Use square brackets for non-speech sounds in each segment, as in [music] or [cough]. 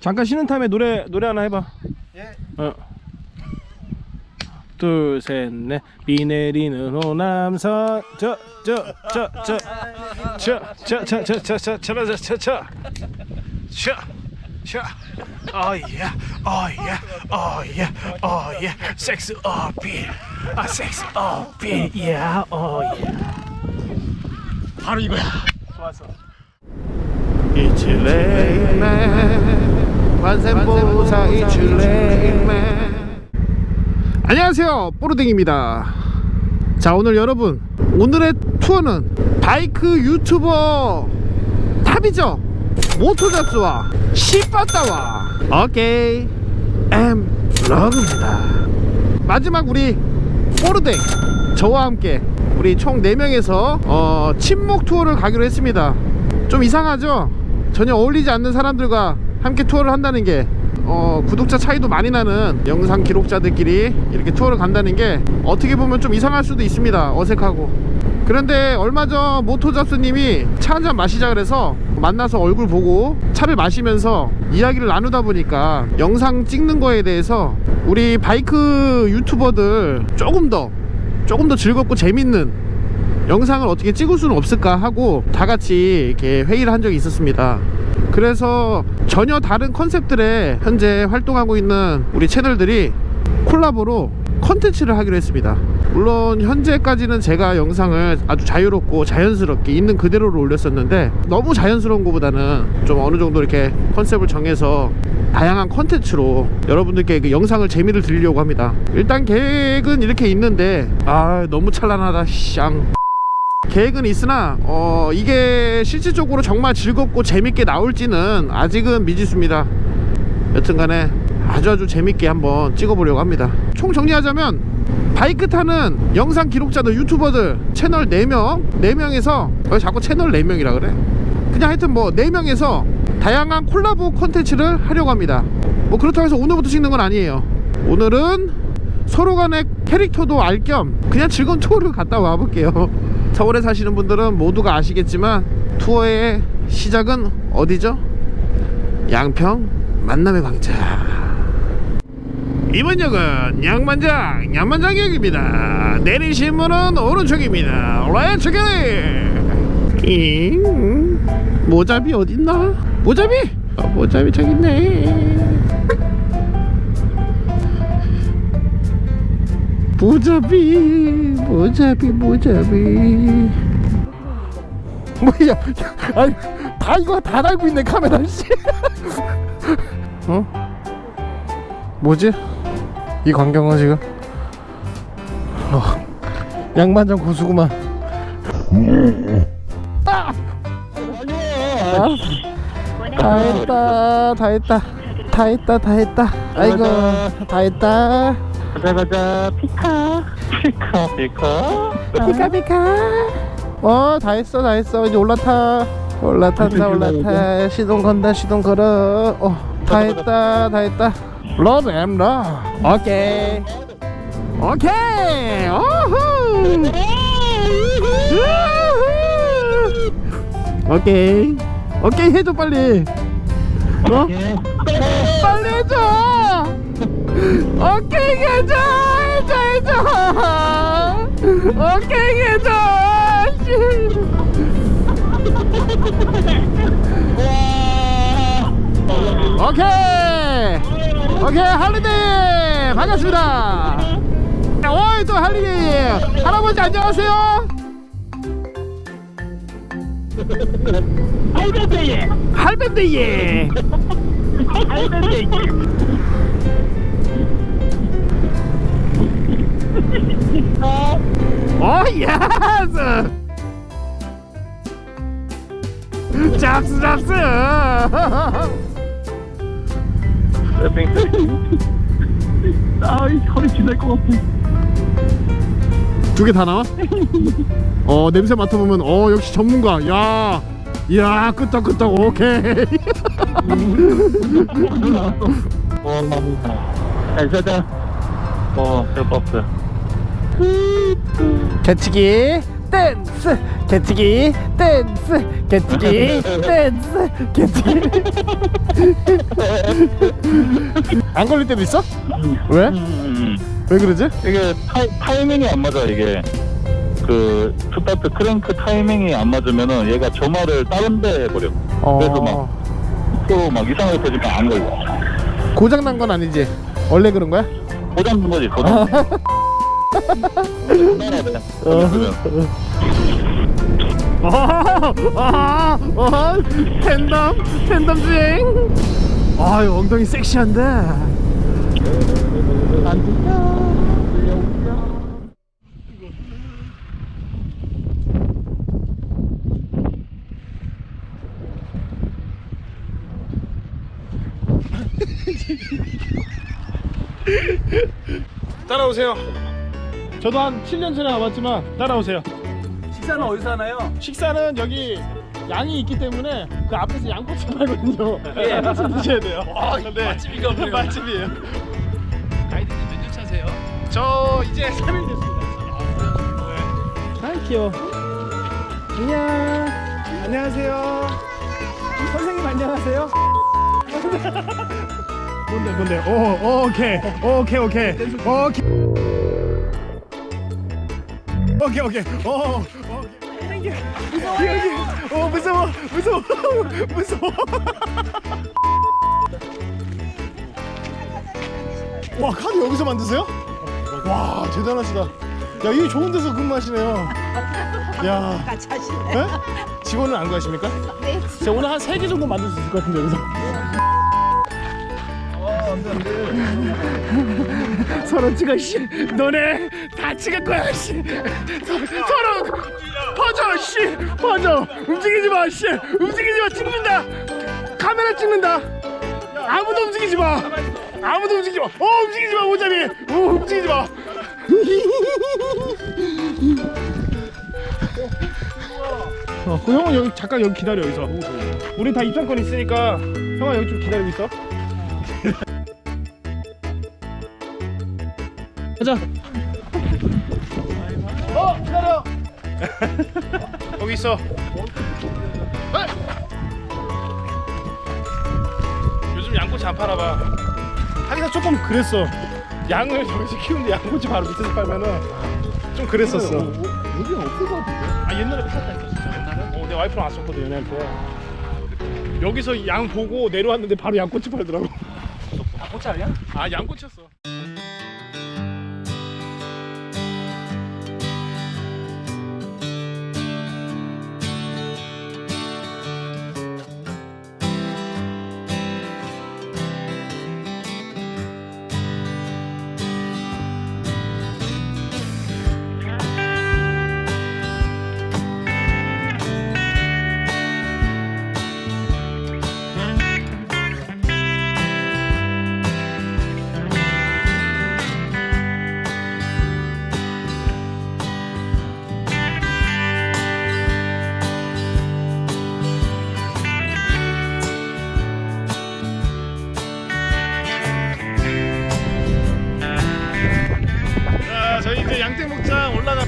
잠깐 쉬는 타임에 노래 노래 하나 해봐. 예. 어. 둘, 셋, 넷. 비 내리는 호남선. 저, 저, 저, 저, 저, 저, 저, 저, 저, 저, 저, 저, 저, 저, 저, 저, 저. Oh oh oh yeah, oh yeah. 섹스 어필, 아 섹스 어필, oh yeah. 바로 이거야. 좋았어. It's late man. 관세보사 man. 안녕하세요. 뽀르댕입니다. 자, 오늘 여러분. 오늘의 투어는 바이크 유튜버 탑이죠. 모토잡스와 시빠따와 오케이 엠 러그입니다. 마지막 우리 뽀르댕 저와 함께 우리 총 4명에서 어, 친목 투어를 가기로 했습니다. 좀 이상하죠? 전혀 어울리지 않는 사람들과 함께 투어를 한다는 게 어, 구독자 차이도 많이 나는 영상 기록자들끼리 이렇게 투어를 간다는 게 어떻게 보면 좀 이상할 수도 있습니다. 어색하고. 그런데 얼마 전 모토잡스님이 차 한 잔 마시자 그래서 만나서 얼굴 보고 차를 마시면서 이야기를 나누다 보니까 영상 찍는 거에 대해서 우리 바이크 유튜버들 조금 더 조금 더 즐겁고 재밌는 영상을 어떻게 찍을 수는 없을까 하고 다 같이 이렇게 회의를 한 적이 있었습니다. 그래서 전혀 다른 컨셉들의 현재 활동하고 있는 우리 채널들이 콜라보로 컨텐츠를 하기로 했습니다. 물론 현재까지는 제가 영상을 아주 자유롭고 자연스럽게 있는 그대로를 올렸었는데 너무 자연스러운 것보다는 좀 어느 정도 이렇게 컨셉을 정해서 다양한 컨텐츠로 여러분들께 그 영상을 재미를 드리려고 합니다. 일단 계획은 이렇게 있는데 아 너무 찬란하다 쌍. 계획은 있으나 어 이게 실질적으로 정말 즐겁고 재밌게 나올지는 아직은 미지수입니다. 여튼간에 아주 아주 재밌게 한번 찍어보려고 합니다. 총 정리하자면 바이크 타는 영상 기록자들 유튜버들 채널 4명 4명에서 왜 자꾸 채널 4명이라 그래? 그냥 하여튼 뭐 4명에서 다양한 콜라보 콘텐츠를 하려고 합니다. 뭐 그렇다고 해서 오늘부터 찍는 건 아니에요. 오늘은 서로 간의 캐릭터도 알 겸 그냥 즐거운 [laughs] 투어를 갔다 와 볼게요. 서울에 사시는 분들은 모두가 아시겠지만 투어의 시작은 어디죠? 양평 만남의 광장. 이번 역은 양만장, 양만장역입니다. 내리신 문은 오른쪽입니다. 기! 잉? 모잡이 어딨나? 모잡이? 어, 모잡이 저기 있네. 모잡이, 모잡이, 모잡이. 뭐야? 아니, 다 이거 다 달고 있네 카메라 씨. [laughs] 어? 뭐지? 이 광경은 지금 어, 양반장 고수구만 아! 아, 다 했다 다 했다 다 했다 다 했다 아이고 다 했다 가자 가자 피카. 피카 피카. 피카 피카. 어 다 했어 다 했어. 이제 올라타. 올라탄다 올라타. 시동 건다 시동 걸어. 어 다 했다 다 했다. 러브 엠 러브 오케이. 오케이. 우후. 오케이. 오케이 해줘 빨리. 어? 빨리 해줘 오케이 해줘 해줘 오케이 씨. 오케이. 오케이 할리데이. 반갑습니다. 어이 또 할리데이. 할아버지 안녕하세요. 할배배예 할배데이 할배배예 오 예스! 잡스 잡스! 아이 허리 지날 것 같아. 두 개 다 나와? 어 냄새 맡아보면 어 역시 전문가. 야 이야 끄떡끄떡. 오케이. 와잘 가자. 어 없어 개치기 댄스 개치기 댄스 개치기 댄스 개치기 안 걸릴 때도 있어? 왜? 음, 왜 그러지? 이게 타이, 타이 밍이 안 맞아 이게 그 스타트 크랭크 타이밍이 안 맞으면은 얘가 점화를 다른 데 해버려 그래서 막또 막 이상하게 터지면 안 걸려 고장 난 건 아니지? 원래 그런 거야? 고장 든 거지 고장 [laughs] 아, 아, 팬덤, 팬덤 주행. 아유 엉덩이 섹시한데. 안 들려. 따라오세요. 저도 한 7년 전에 와봤지만 따라오세요. 식사는 어디서 하나요? 식사는 여기 양이 있기 때문에 그 앞에서 양꼬치 팔거든요. 예. [laughs] 가서 드셔야 돼요. 아, 네. 맛집인가 보네요. 맛집이에요. 가이드님 몇 년 차세요? 저 이제 3일 됐습니다. 네. 아이 귀여워. 안녕. 안녕하세요. 선생님 안녕하세요. 뭔데 뭔데? 오, 오 오케이 오케이 오케이 오케이 오케이 오케이 오 오케이. 어 무서워 무서워 무서워 와 카드 여기서 만드세요? 와 대단하시다 야 이게 좋은 데서 근무하시네요 야 같이 하시네. 네? 직원은 안 구하십니까? 네. 제가 오늘 한 세 개 정도 만들 수 있을 것 같은데 여기서 [laughs] 서로 찍어 씨 너네 다 찍을 거야 씨. 서로 퍼져 씨. 퍼져. 움직이지 마씨. 움직이지 마 찍는다. 카메라 찍는다. 아무도 움직이지 마. 아무도 움직이지 마어 움직이지 마 모자리 어 움직이지 마. 어, 그 형은 여기 잠깐 여기 기다려 여기서. 우리 다 입장권 있으니까 형아 여기 좀 기다리고 있어. 가자. 어 기다려. [laughs] 여기 있어. 아! 요즘 양꼬치 안 팔아봐. 하기가 조금 그랬어. 양을 저기서 키우는데 양꼬치 바로 밑에서 팔면은 좀 그랬었어. 여기 없을 것 같은데. 아 옛날에 했어 진짜 옛날에? 어내 와이프랑 왔었거든 연애한테 여기서 양 보고 내려왔는데 바로 양꼬치 팔더라고 아, 고치 아니야? 아 양꼬치였어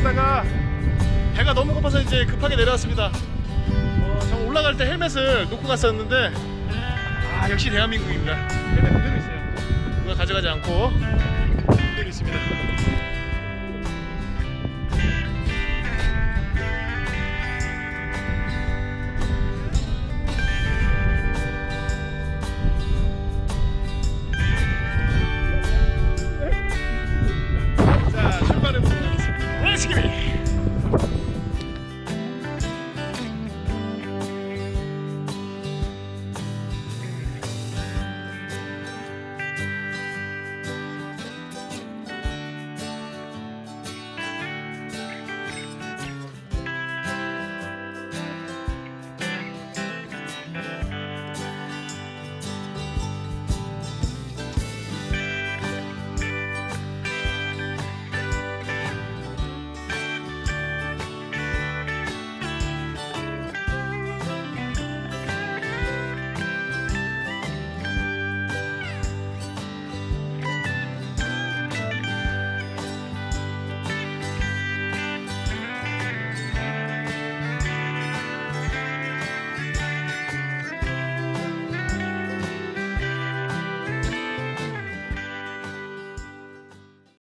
올라갔다가 배가 너무 고파서 이제 급하게 내려왔습니다. 어, 저 올라갈 때 헬멧을 놓고 갔었는데 아 역시 대한민국입니다. 헬멧 그대로 있어요. 누가 가져가지 않고